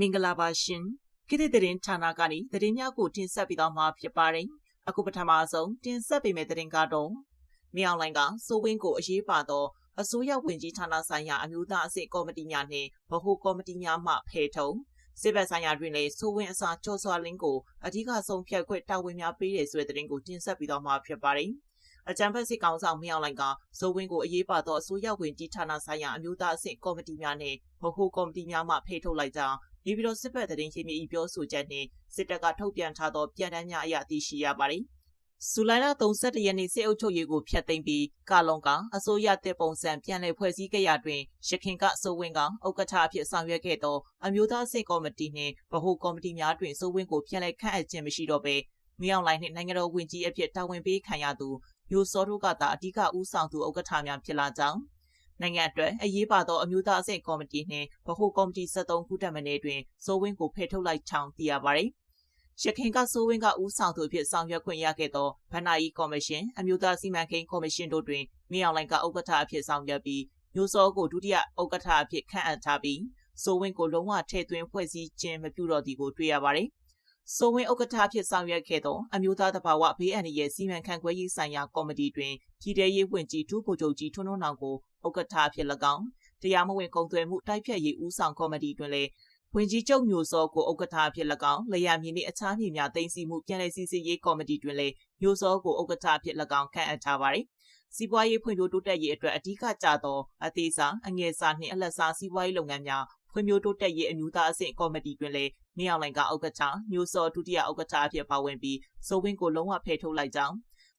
မင်္ဂလာပါရှင်ခေတ်သစ်သတင်းဌာနကနေသတင်းများကိုတင်ဆက်ပေးသွားမှာဖြစ်ပါတယ်အခုပထမဆုံးတင်ဆက်ပေးမယ့်သတင်းကတော့မြေအောင်လိုင်းကစိုးဝင်းကိုအရေးပါသောအစိုးရဝင်ကြီးဌာနဆိုင်ရာအမျိုးသားအဆင့်ကော်မတီများနှင့်ဗဟိုကော်မတီများမှဖယ်ထုံစစ်ဘက်ဆိုင်ရာတွင်လည်းစိုးဝင်းအစာကြော်စွာလင်းကိုအ धिक ဆုံးဖြတ်ခွင့်တာဝန်များပေးတယ်ဆိုတဲ့သတင်းကိုတင်ဆက်ပေးသွားမှာဖြစ်ပါတယ် အကြံဖက်စစ်ကောင်ဆောင်မြောင်လိုင်ကဇိုဝင်းကိုအရေးပါသောအစိုးရဝင်ကြီးဌာနဆိုင်ရာအမျိုးသားအဆင့်ကော်မတီများနဲ့ဗဟိုကော်မတီများမှဖေထုတ်လိုက်ကြောင်းနေပြည်တော်စစ်ဘက်သတင်းရင်းမြစ်ဤပြောဆိုချက်နှင့်စစ်တပ်ကထုတ်ပြန်ထားသောပြန်တမ်းများအရသိရှိရပါတယ်။ဇူလိုင်လ31ရက်နေ့စစ်အုပ်ချုပ်ရေးကိုဖျက်သိမ်းပြီးကာလုံကအစိုးရတပ်ပုံစံပြန်လည်ဖွဲ့စည်းခဲ့ရတွင်ရခင်ကစိုးဝင်းကဥက္ကဋ္ဌအဖြစ်ဆောင်ရွက်ခဲ့သောအမျိုးသားစစ်ကော်မတီနှင့်ဗဟိုကော်မတီများတွင်စိုးဝင်းကိုပြန်လည်ခန့်အပ်ခြင်းမရှိတော့ဘဲမြောင်လိုင်းနှင့်နိုင်ငံတော်ဝင်ကြီးအဖြစ်တာဝန်ပေးခံရသူ မျိုးစောတို့ကသာအ धिक ဦးဆောင်သူဥက္ကဋ္ဌများဖြစ်လာကြောင်းနိုင်ငံအတွက်အရေးပါသောအမျိုးသားအဆင့်ကော်မတီနှင့်ဗဟိုကော်မတီ73ခုတက်မနေတွင်စိုးဝင်းကိုဖယ်ထုတ်လိုက်ချောင်းသိရပါသည်ရခိုင်ကစိုးဝင်းကဦးဆောင်သူအဖြစ်ဆောင်ရွက်ခွင့်ရခဲ့သောဗဏ္ဍာယီကော်မရှင်အမျိုးသားစီမံကိန်းကော်မရှင်တို့တွင်မြေအောင်လိုင်ကဥက္ကဋ္ဌအဖြစ်ဆောင်ရွက်ပြီးမျိုးစောကိုဒုတိယဥက္ကဋ္ဌအဖြစ်ခန့်အပ်ထားပြီးစိုးဝင်းကိုလုံးဝထည့်သွင်းဖွဲ့စည်းခြင်းမပြုတော့သည်ကိုတွေ့ရပါတယ် စိုးဝင်းဥက္ကဋ္ဌဖြစ်ဆောင်ရွက်ခဲ့သောအမျိုးသားတဘာဝဘေးအန္တရာယ်စီမံခန့်ခွဲရေးဆိုင်ရာကော်မတီတွင်ပြည်ထရေးဝင်ကြီးဒုဗိုလ်ချုပ်ကြီးထွန်းထွန်းနောင်ကိုဥက္ကဋ္ဌဖြစ်၎င်းတရားမဝင်ကုန်သွယ်မှုတိုက်ဖြတ်ရေးဦးဆောင်ကော်မတီတွင်လည်းဝင်ကြီးချုပ်မျိုးစောကိုဥက္ကဋ္ဌဖြစ်၎င်းလျာမြင့်နှင့်အခြားမြေများတင်စီမှုပြည်내စီစီရေးကော်မတီတွင်လည်းမျိုးစောကိုဥက္ကဋ္ဌဖြစ်၎င်းခန့်အပ်ထားပါသည်စီးပွားရေးဖွံ့ဖြိုးတိုးတက်ရေးအတွက်အဓိကကျသောအသေးစားအငယ်စားနှင့်အလတ်စားစီးပွားရေးလုပ်ငန်းများဖွံ့ဖြိုးတိုးတက်ရေးအမျိုးသားအဆင့်ကော်မတီတွင်လည်း နေအောင်လိုင်ကဥက္ကဋ္ဌမျိုးစောဒုတိယဥက္ကဋ္ဌအဖြစ်ပါဝင်ပြီးစိုးဝင်းကိုလုံးဝဖယ်ထုတ်လိုက်ကြောင်း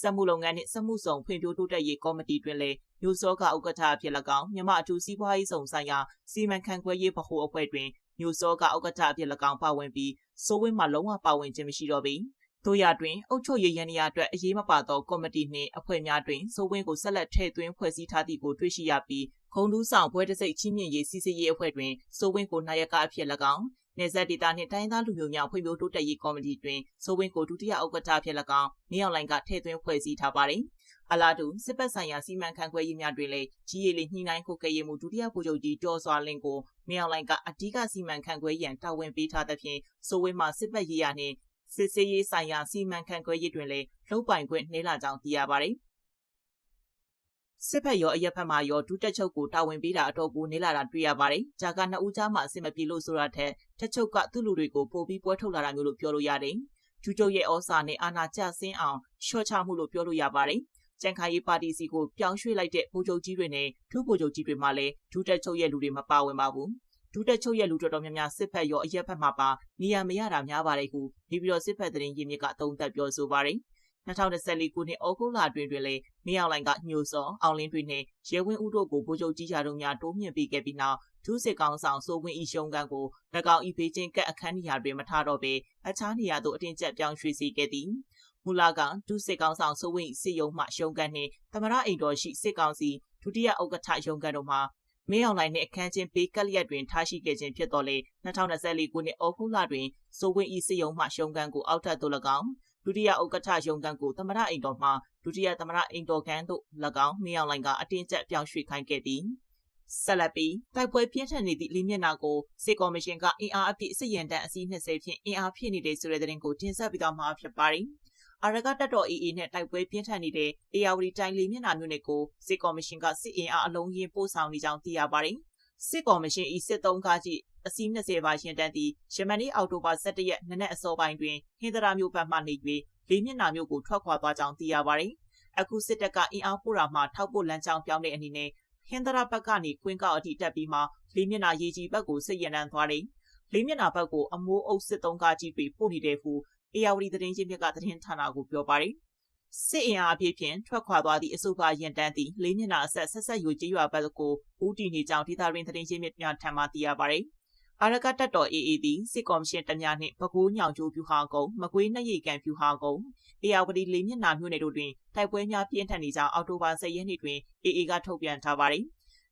စက်မှုလုပ်ငန်းနှင့်စက်မှုဆောင်ဖွံ့ဖြိုးတိုးတက်ရေးကော်မတီတွင်လည်းမျိုးစောကဥက္ကဋ္ဌဖြစ်၎င်းမြမအထူးစီးပွားရေးဆောင်ဆိုင်ရာစီမံခန့်ခွဲရေးဗဟိုအဖွဲ့တွင်မျိုးစောကဥက္ကဋ္ဌဖြစ်၎င်းပါဝင်ပြီးစိုးဝင်းမှလုံးဝပါဝင်ခြင်းမရှိတော့ပေတို့ရတွင်အုတ်ချုပ်ရေးရန်ရာအတွက်အရေးမပါသောကော်မတီနှင့်အဖွဲ့များတွင်စိုးဝင်းကိုဆက်လက်ထည့်သွင်းဖွဲ့စည်းထားသည့်ကိုတွေ့ရှိရပြီးခုံတူးဆောင်ဘွဲတစိတ်ချင်းမြင့်ရေးစီစီရေးအဖွဲ့တွင်စိုးဝင်းကိုနိုင်ရကအဖြစ်၎င်း နေဆက်ဒေတာနှင့်တိုင်းသားလူမျိုးများဖွံ့ဖြိုးတိုးတက်ရေးကော်မတီတွင်စိုးဝင်းကိုဒုတိယဥက္ကဋ္ဌဖြစ်၎င်းနေအောင်လိုင်ကထည့်သွင်းဖွဲ့စည်းထားပါသည်အလားတူစစ်ပတ်ဆိုင်ရာစီမံခန့်ခွဲရေးများတွင်လည်းကြီးရည်လေးညှိနှိုင်းခုကဲရေးမှုဒုတိယဗိုလ်ချုပ်ကြီးကျော်စွာလင်းကိုနေအောင်လိုင်ကအဓိကစီမံခန့်ခွဲရန်တာဝန်ပေးထားသဖြင့်စိုးဝင်းမှစစ်ပတ်ရေးရနှင့်စစ်စေးရေးဆိုင်ရာစီမံခန့်ခွဲရေးတွင်လည်းလှုပ်ပိုင်ခွင့်နှိမ့်လာကြောင်းသိရပါတယ် စစ်ဖက်ရောအရက်ဖက်မှရောဒုတက်ချုပ်ကိုတာဝန်ပေးတာအတော်ကိုနေလာတာတွေ့ရပါတယ်။ဂျာကနှစ်ဦးကြားမှာအဆင်မပြေလို့ဆိုတာထက်တက်ချုပ်ကသူ့လူတွေကိုပို့ပြီးပွဲထုတ်လာတာမျိုးလို့ပြောလို့ရတယ်။ကျူကျုပ်ရဲ့ဩစာနဲ့အာဏာကျဆင်းအောင်ရှော့ချမှုလို့ပြောလို့ရပါတယ်။ကြံခိုင်ရေးပါတီစီကိုပြောင်းရွှေ့လိုက်တဲ့ဗိုလ်ချုပ်ကြီးတွေနဲ့ဒုဗိုလ်ချုပ်ကြီးတွေမှလည်းဒုတက်ချုပ်ရဲ့လူတွေမပါဝင်ပါဘူး။ဒုတက်ချုပ်ရဲ့လူတော်တော်များများစစ်ဖက်ရောအရက်ဖက်မှာပါနေရာမရတာများပါတယ်ဟုဒီပြီးတော့စစ်ဖက်သတင်းရင်းမြစ်ကသုံးသပ်ပြောဆိုပါတယ်။ 2024ခုနှစ်ဩဂုတ်လအတွင်းတွင်လည်းမြေအောင်လိုင်ကညိုစောအောင်လင်းတွင်နှင့်ရဲဝင်းဦးတို့ကိုဗိုလ်ချုပ်ကြီးရာတို့များတိုးမြင့်ပေးခဲ့ပြီးနောက်ဒုစစ်ကောင်ဆောင်စိုးဝင်းဤရှုံးကန်ကို၎င်းဤဖေးချင်းကက်အခန်းနေရာတွင်မထားတော့ပေအခြားနေရာသို့အတင်းကျပ်ပြောင်းရွှေ့စေခဲ့သည်မူလာကဒုစစ်ကောင်ဆောင်စိုးဝင်းစစ်ရုံးမှရှုံးကန်နှင့်သမရအိမ်တော်ရှိစစ်ကောင်စီဒုတိယဥက္ကဋ္ဌရုံးကန်တို့မှမင်းအောင်လှိုင်နှင့်အခန်းချင်းပေးကက်လျက်တွင်ထားရှိခဲ့ခြင်းဖြစ်တော်လေ2024ခုနှစ်ဩဂုတ်လတွင်စိုးဝင်းဤစစ်ရုံးမှရှုံးကန်ကိုအောက်ထပ်သို့၎င်း ဒုတိယဥက္ကဋ္ဌရုံးခန်းကိုသမရအိမ်တော်မှဒုတိယသမရအိမ်တော်ခန်းသို့၎င်းမြေအောင်လိုင်ကအတင်းကျပ်ပြောင်းရွှေ့ခိုင်းခဲ့သည်ဆက်လက်ပြီးတိုက်ပွဲပြင်းထန်နေသည့်လေးမျက်နှာကိုစစ်ကော်မရှင်ကအင်အားအပြည့်စစ်ရန်တန်းအစီး20ဖြင့်အင်အားဖြည့်နေတဲ့ဆိုတဲ့သတင်းကိုတင်ဆက်ပေးသွားမှာဖြစ်ပါတယ်။အာရကတက်တော် AA နဲ့တိုက်ပွဲပြင်းထန်နေတဲ့ AR တိုင်းလေးမျက်နှာမျိုးနဲ့ကိုစစ်ကော်မရှင်ကစစ်အင်အားအလုံးရင်းပို့ဆောင်နေကြောင်းသိရပါတယ်။ စစ်ကော်မရှင်ဤစစ်သုံးကားကြီးအစီး20ပါရှင်တန်းသည့်ယမန်နေ့အောက်တိုဘာ17ရက်နနက်အစောပိုင်းတွင်ဟင်္ဒရာမြို့ဘက်မှနေ၍လေးမျက်နှာမြို့ကိုထွက်ခွာသွားကြောင်းသိရပါတယ်။အခုစစ်တပ်ကအင်အားပို့တာမှထောက်ပို့လမ်းကြောင်းပြောင်းတဲ့အနေနဲ့ဟင်္ဒရာဘက်ကနေကွင်းကောက်အထိတက်ပြီးမှလေးမျက်နှာရေးကြီးဘက်ကိုစစ်ရန်တန်းသွားတယ်။လေးမျက်နှာဘက်ကိုအမိုးအုပ်စစ်သုံးကားကြီးတွေပို့နေတဲ့ဟုအေယာဝတီသတင်းချင်းမြစ်ကသတင်းဌာနကိုပြောပါတယ်။ စစ်အင်အားအပြည့်ဖြင့်ထွက်ခွာသွားသည့်အဆိုပါရင်တန်းသည့်လေးမျက်နှာအဆက်ဆက်ဆက်ယူကြေးရွာဘက်ကိုဦးတည်နေကြောင်းဒေသရင်းသတင်းချင်းမြစ်များထံမှသိရပါတယ်။အာရကတက်တော် AA သည်စစ်ကော်မရှင်တများနှင့်ပဲခူးညောင်ကျိုးပြူဟာကုန်းမကွေးနှရိတ်ကန်ပြူဟာကုန်းအေယာဝတီလေးမျက်နှာမြို့နယ်တို့တွင်တိုက်ပွဲများပြင်းထန်နေကြောင်းအောက်တိုဘာ10ရက်နေ့တွင် AA ကထုတ်ပြန်ထားပါသည်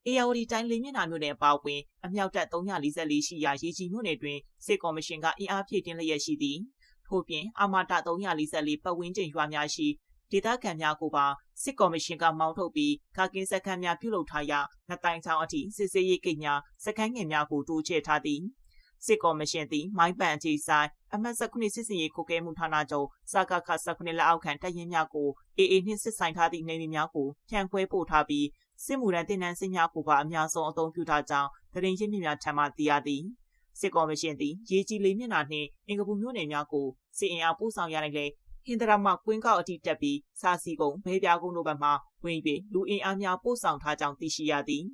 အေယာဝတီတိုင်းလေးမျက်နှာမြို့နယ်အပါအဝင်အမြောက်တပ်344ရှိရာရေကြီးမြို့နယ်တွင်စစ်ကော်မရှင်ကအင်အားဖြည့်တင်းလျက်ရှိသည်ထို့ပြင်အာမတာ344ပတ်ဝန်းကျင်ရွာများရှိ ဒေသခံများကိုပါစစ်ကော်မရှင်ကမောင်းထုတ်ပြီးကာကင်းစခန်းများပြုလုပ်ထားရာငတိုင်ချောင်းအထိစစ်စေးရေးကိညာစခန်းငယ်များကိုတိုးချဲ့ထားသည်စစ်ကော်မရှင်သည်မိုင်းပန်အခြေဆိုင်အမှတ်19စစ်စင်ရေးကိုကဲမှုဌာနချုပ်စကခ19လက်အောက်ခံတပ်ရင်းများကို AA နှင့်စစ်ဆိုင်ထားသည့်နေမြေများကိုဖြန့်ခွဲပို့ထားပြီးစစ်မှုရန်တင်နန်းစစ်များကိုပါအများဆုံးအသုံးပြုထားကြောင်းသတင်းရင်းမြစ်များထံမှသိရသည်စစ်ကော်မရှင်သည်ရေကြီးလေးမျက်နှာနှင့်အင်္ဂပူမြို့နယ်များကိုစစ်အင်အားပို့ဆောင်ရနိုင်လေ ဟင်္ဒရာမကွင်းကောက်အထိတက်ပြီးစာစီကုံဘဲပြားကုန်းတို့ဘက်မှဝင်ပြီးလူအင်အားများပို့ဆောင်ထားကြောင်းသိရှိရသည်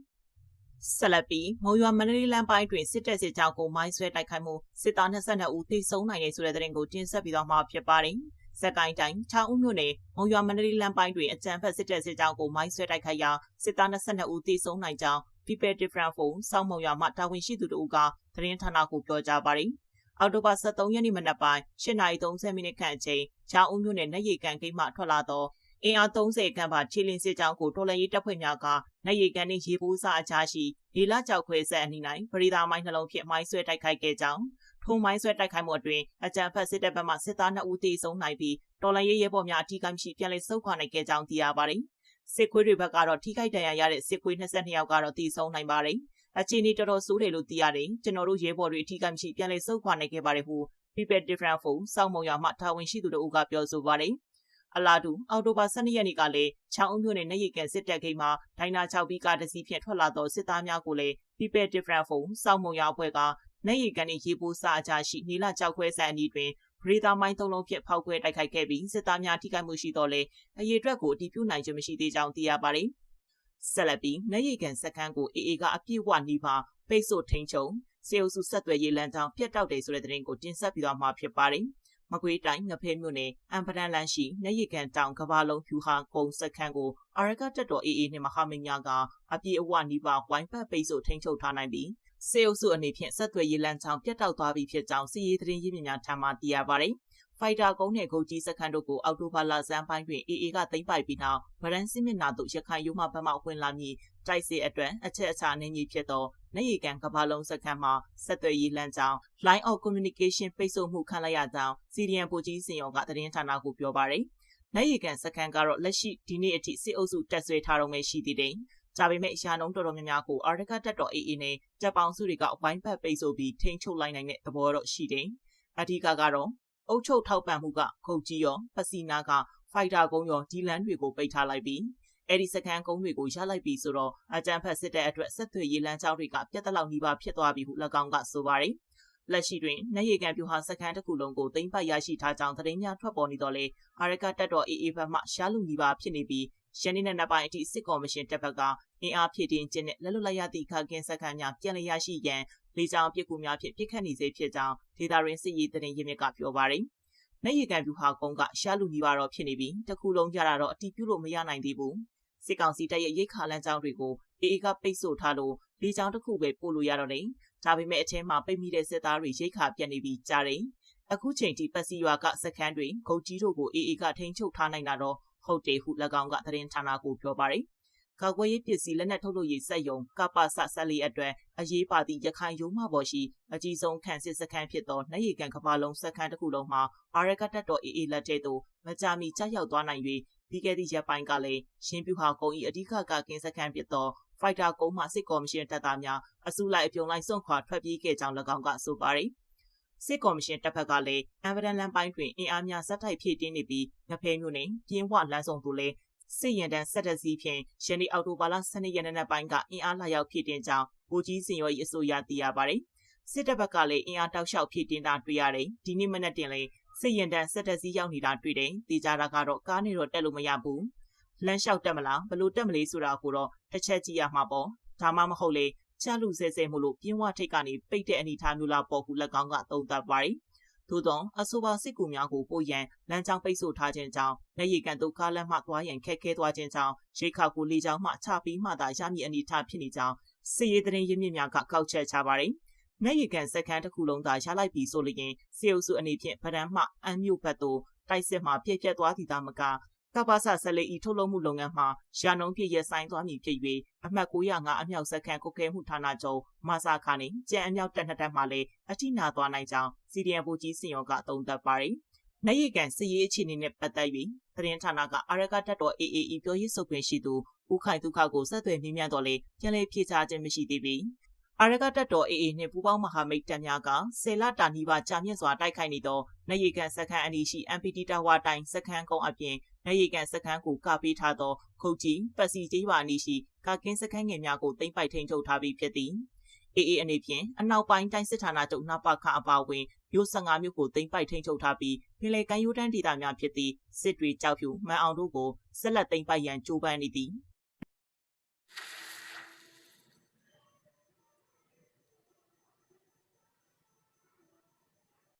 ဆက်လက်ပြီးမုံရွာမန္တလေးလမ်းပိုင်းတွင်စစ်တပ်စစ်ကြောင်းကိုမိုင်းဆွဲတိုက်ခိုက်မှုစစ်သား22ဦးသေဆုံးနိုင်တယ်ဆိုတဲ့သတင်းကိုတင်ဆက်ပြီးတော့မှဖြစ်ပါတယ်။စက်ကိုင်းတိုင်းချောင်းဦးမြို့နယ်မုံရွာမန္တလေးလမ်းပိုင်းတွင်အကြံဖက်စစ်တပ်စစ်ကြောင်းကိုမိုင်းဆွဲတိုက်ခိုက်ရာစစ်သား22ဦးသေဆုံးနိုင်ကြောင်း People Different Phone စောင်းမုံရွာမှတာဝန်ရှိသူတို့ကသတင်းဌာနကိုပြောကြားပါတယ်။ အောက်တိုဘာ23ရက်နေ့မနက်ပိုင်း8:30မိနစ်ခန့်အချိန်ချောင်းဦးမြို့နယ်နယ်ရီကန်ဂိတ်မှထွက်လာသောအင်အား30ခန့်ပါခြေလင်းစစ်ကြောင်းကိုတော်လန်ရေးတပ်ဖွဲ့များကနိုင်ရီကန်နှင့်ရေပိုးစာအချားရှိလေလကြောက်ခွဲဆက်အနီး၌ပရိသာမိုင်းနှလုံးဖြင့်မိုင်းဆွဲတိုက်ခိုက်ခဲ့ကြောင်းထုံမိုင်းဆွဲတိုက်ခိုက်မှုအတွင်းအကြံဖက်စစ်တပ်ဘက်မှစစ်သား2ဦးသေဆုံးနိုင်ပြီးတော်လန်ရေးရဲဘော်များအထူးကမရှိပြန်လည်ဆုတ်ခွာနိုင်ခဲ့ကြောင်းသိရပါတယ်။စစ်ခွေးတွေဘက်ကတော့ထိခိုက်ဒဏ်ရာရတဲ့စစ်ခွေး22ယောက်ကတော့သေဆုံးနိုင်ပါတယ်။ အခြေအနေတော်တော်ဆိုးတယ်လို့သိရတယ်။ကျွန်တော်တို့ရဲဘော်တွေအထူးကမရှိပြန်လည်ဆုတ်ခွာနိုင်ခဲ့ပါတယ်ဟု People Different Phone စောင်းမုံရွာမှတာဝန်ရှိသူတို့ကပြောဆိုပါတယ်။အလာတူအော်တိုဘာ12ရက်နေ့ကလည်းချောင်းအုံမြို့နယ်နေရီကန်စစ်တပ်ဂိတ်မှာဒိုင်နာ6ဘီကားတစ်စီးဖြင့်ထွက်လာသောစစ်သားများကိုလည်း People Different Phone စောင်းမုံရွာအဖွဲ့ကနေရီကန်နှင့်ရေပိုးစာအကြရှိနေလာကြောက်ခွဲဆန်အနီးတွင်ပရိသာမိုင်းသုံးလုံးဖြင့်ဖောက်ခွဲတိုက်ခိုက်ခဲ့ပြီးစစ်သားများထိခိုက်မှုရှိတော့လေအရေးအတွက်ကိုအတည်ပြုနိုင်ခြင်းမရှိသေးကြောင်းသိရပါတယ်။ ဆက်လက်ပြီးနေရီကန်စက္ကန့်ကို AA ကအပြည့်ဝနှီးပါပိတ်ဆို့ထိန်ချုံစေအုပ်စုဆက်သွယ်ရေးလမ်းကြောင်းပြတ်တောက်တယ်ဆိုတဲ့သတင်းကိုတင်ဆက်ပြီးတော့မှာဖြစ်ပါတယ်။မကွေးတိုင်းငဖဲမြို့နယ်အံပဒန်လန်ရှိနေရီကန်တောင်ကဘာလုံးဖြူဟာကုန်းစခန်းကိုအာရကတက်တော် AA နှင့်မဟာမိတ်များကအပြေအဝနီးပါဝိုင်းပတ်ပိတ်ဆို့ထိန်းချုပ်ထားနိုင်ပြီးစေအုပ်စုအနေဖြင့်ဆက်သွယ်ရေးလမ်းကြောင်းပြတ်တောက်သွားပြီဖြစ်ကြောင်းစီးရီးသတင်းရင်းမြစ်များထံမှသိရပါတယ်။ ဖိုက်တာကုန်းနဲ့ဂုတ်ကြီးစခန်းတို့ကိုအောက်တိုဘာလဆန်းပိုင်းတွင် AA ကသိမ်းပိုက်ပြီးနောက်ဗရန်စစ်မျက်နှာသို့ရခိုင်ရုံးမှဘက်မှဝင်လာမည်တိုက်စစ်အတွက်အချက်အချာနေကြီးဖြစ်သောနေရီကန်ကဘာလုံးစခန်းမှာဆက်သွယ်ရေးလမ်းကြောင်း Line of Communication ပိတ်ဆို့မှုခံလိုက်ရကြောင်း CDN ပိုကြီးစင်ရောကသတင်းဌာနကိုပြောပါရယ်။နိုင်ရီကန်စခန်းကတော့လက်ရှိဒီနေ့အထိစစ်အုပ်စုတက်ဆွဲထားတော့မှရှိသေးတယ်။ဒါပေမဲ့ရာနှုန်းတော်တော်များများကိုအာရကတက်တော် AA နဲ့တပ်ပေါင်းစုတွေကအဝိုင်းဘက်ပိတ်ဆို့ပြီးထိန်းချုပ်လိုက်နိုင်တဲ့သဘောတော့ရှိတယ်။အဓိကကတော့ အုပ်ချုပ်ထောက်ပံ့မှုကခုတ်ကြီးရောပစီနာကဖိုက်တာကုန်းရောဒီလန်တွေကိုပိတ်ထားလိုက်ပြီးအဲ့ဒီစကန်ကုန်းတွေကိုရလိုက်ပြီဆိုတော့အကြံဖက်စစ်တဲ့အတွက်ဆက်သွယ်ရေးလမ်းကြောင်းတွေကပြတ်တလောက်နှီးပါဖြစ်သွားပြီဟု၎င်းကဆိုပါတယ်လက်ရှိတွင်နေရီကန်ပြူဟာစကန်တစ်ခုလုံးကိုသိမ်းပိုက်ရရှိထားကြောင်းသတင်းများထွက်ပေါ်နေတော့လေအာရကတက်တော်အေးအေးဘက်မှရှားလူနီးပါဖြစ်နေပြီး ရန်နေ့နဲ့နောက်ပိုင်းအထိစစ်ကော်မရှင်တပ်ဘက်ကအင်အားဖြည့်တင်းခြင်းနဲ့လက်လွတ်လိုက်ရသည့်ခါကင်းစကန်များပြန်လည်ရရှိရန်လေကြောင်းပစ်ကူများဖြင့်ပြစ်ခတ်နေစေဖြစ်ကြောင်းဒေတာရင်းစစ်ရေးတရင်ရင်းမြစ်ကပြောပါရယ်နေရီကန်ပြူဟာကုန်းကရှားလူနီးပါတော့ဖြစ်နေပြီးတခုလုံးကြတာတော့အတီးပြုလို့မရနိုင်သေးဘူးစစ်ကောင်စီတပ်ရဲ့ရိတ်ခါလမ်းကြောင်းတွေကိုအေအေကပိတ်ဆို့ထားလို့လေကြောင်းတစ်ခုပဲပို့လို့ရတော့တယ်။ဒါပေမဲ့အထဲမှာပိတ်မိတဲ့စစ်သားတွေရိတ်ခါပြတ်နေပြီးကြားတယ်။အခုချိန်ထိပတ်စီရွာကစခန်းတွေဂုတ်ကြီးတို့ကိုအေအေကထိန်းချုပ်ထားနိုင်တာတော့ ဟုတ်တယ်ဟု၎င်းကသတင်းဌာနကိုပြောပါတယ်။ကာကွယ်ရေးပစ္စည်းလက်နက်ထုတ်လုပ်ရေးစက်ယုံကပ္ပစဆက်လေးအတွက်အရေးပါသည့်ရခိုင်ရုံးမှပေါ်ရှိအကြီးဆုံးခန့်စစ်စခန်းဖြစ်သောနှရီကန်ကဘာလုံးစခန်းတစ်ခုလုံးမှာအာရကတက်တော်အေအေလက်တဲ့သို့မကြာမီကြောက်ရောက်သွားနိုင်၍ပြီးခဲ့သည့်ရက်ပိုင်းကလည်းရှင်းပြဟာကုန်း၏အဓိကကကင်းစခန်းဖြစ်သောဖိုက်တာကုန်းမှစစ်ကော်မရှင်တပ်သားများအစုလိုက်အပြုံလိုက်စွန့်ခွာထွက်ပြေးခဲ့ကြောင်း၎င်းကဆိုပါတယ်။ စစ်ကော်မရှင်တပ်ဖက်ကလည်းအမ်ဗဒန်လန်ပိုင်းတွင်အင်အားများဇက်တိုက်ဖြည့်တင်းနေပြီးငဖဲမျိုးနဲ့ပြင်းဝလမ်းဆောင်သူလည်းစစ်ရင်တန်းဆက်တစည်းဖြင့်ရှန်ဒီအော်တိုဘာလ12ရက်နေ့ပိုင်းကအင်အားလာရောက်ဖြည့်တင်းကြောင်းဗိုလ်ကြီးစင်ရော်၏အဆိုအရသိရပါတယ်။စစ်တပ်ဘက်ကလည်းအင်အားတောက်လျှောက်ဖြည့်တင်းတာတွေ့ရတယ်။ဒီနေ့မနက်တင်လည်းစစ်ရင်တန်းဆက်တက်စီးရောက်နေတာတွေ့တယ်။တေချာတာကတော့ကားနေတော့တက်လို့မရဘူး။လမ်းလျှောက်တက်မလားဘလို့တက်မလဲဆိုတာကိုတော့တစ်ချက်ကြည့်ရမှာပေါ့။ဒါမှမဟုတ်လေ ချလူဆဲဆဲမို့လို့ပြင်းဝထိတ်ကနေပိတ်တဲ့အနေထားမျိုးလားပေါ့ဟု၎င်းကသုံးသပ်ပါတယ်။သို့သောအဆိုပါစစ်ကူများကိုပို့ရန်လမ်းကြောင်းပိတ်ဆို့ထားခြင်းကြောင့်လက်ရည်ကန်တို့ကားလမ်းမှသွားရန်ခက်ခဲသွားခြင်းကြောင့်ရိတ်ခါကိုလေကြောင်းမှချပြီးမှသာရမည်အနေထားဖြစ်နေကြောင်းစစ်ရေးသတင်းရင်းမြစ်များကကောက်ချက်ချပါတယ်။မျက်ရည်ကန်စက္ကန့်တစ်ခုလုံးသာရလိုက်ပြီဆိုလျင်စေအုပ်စုအနေဖြင့်ဗဒန်းမှအမ်းမြို့ဘက်သို့တိုက်စစ်မှပြည့်ပြတ်သွားသည်သာမက ကပ္ပဆဆက်လက်ဤထုတ်လုပ်မှုလုပ်ငန်းမှာရာနှုန်းပြည့်ရဆိုင်သွားမည်ဖြစ်၍အမှတ်905အမြောက်စက္ကန့်ကုတ်ကဲမှုဌာနချုပ်မဆာခါနှင့်ကြံအမြောက်တက်နှစ်တက်မှလည်းအထိနာသွားနိုင်ကြောင်း CDN ဘူကြီးစင်ရောကသုံးသပ်ပါရယ်။နိုင်ရကန်စည်ရေးအခြေအနေနဲ့ပတ်သက်ပြီးသတင်းဌာနကအာရကတက်တော် AAE ပြောရေးဆိုခွင့်ရှိသူဦးခိုင်ဒုက္ခကိုဆက်သွယ်မြင်းမြန်းတော်လေပြန်လည်ဖြေချခြင်းမရှိသေးပေအာရကတပ်တော် AA နှင့်ပူးပေါင်းမဟာမိတ်တပ်များကဆယ်လတာနီးပါးကြာမြင့်စွာတိုက်ခိုက်နေသောနေရီကန်စခန်းအနီးရှိ MPT တာဝါတိုင်စခန်းကုန်းအပြင် နေရီကန်စခန်းကိုကပေးထားသောခုတ်ကြီးပတ်စီကျေးရွာအနီးရှိကာကင်းစခန်းငယ်များကိုသိမ်းပိုက်ထိန်းချုပ်ထားပြီးဖြစ်သည် AA အနေဖြင့်အနောက်ပိုင်းတိုင်းစစ်ဌာနချုပ်နပခအပါအဝင်မြို့15မြို့ကိုသိမ်းပိုက်ထိန်းချုပ်ထားပြီးပြည်လေကမ်းရိုးတန်းဒေသများဖြစ်သည့်စစ်တွေကြောက်ဖြူမန်အောင်တို့ကိုဆက်လက်သိမ်းပိုက်ရန်ကြိုးပမ်းနေသည်။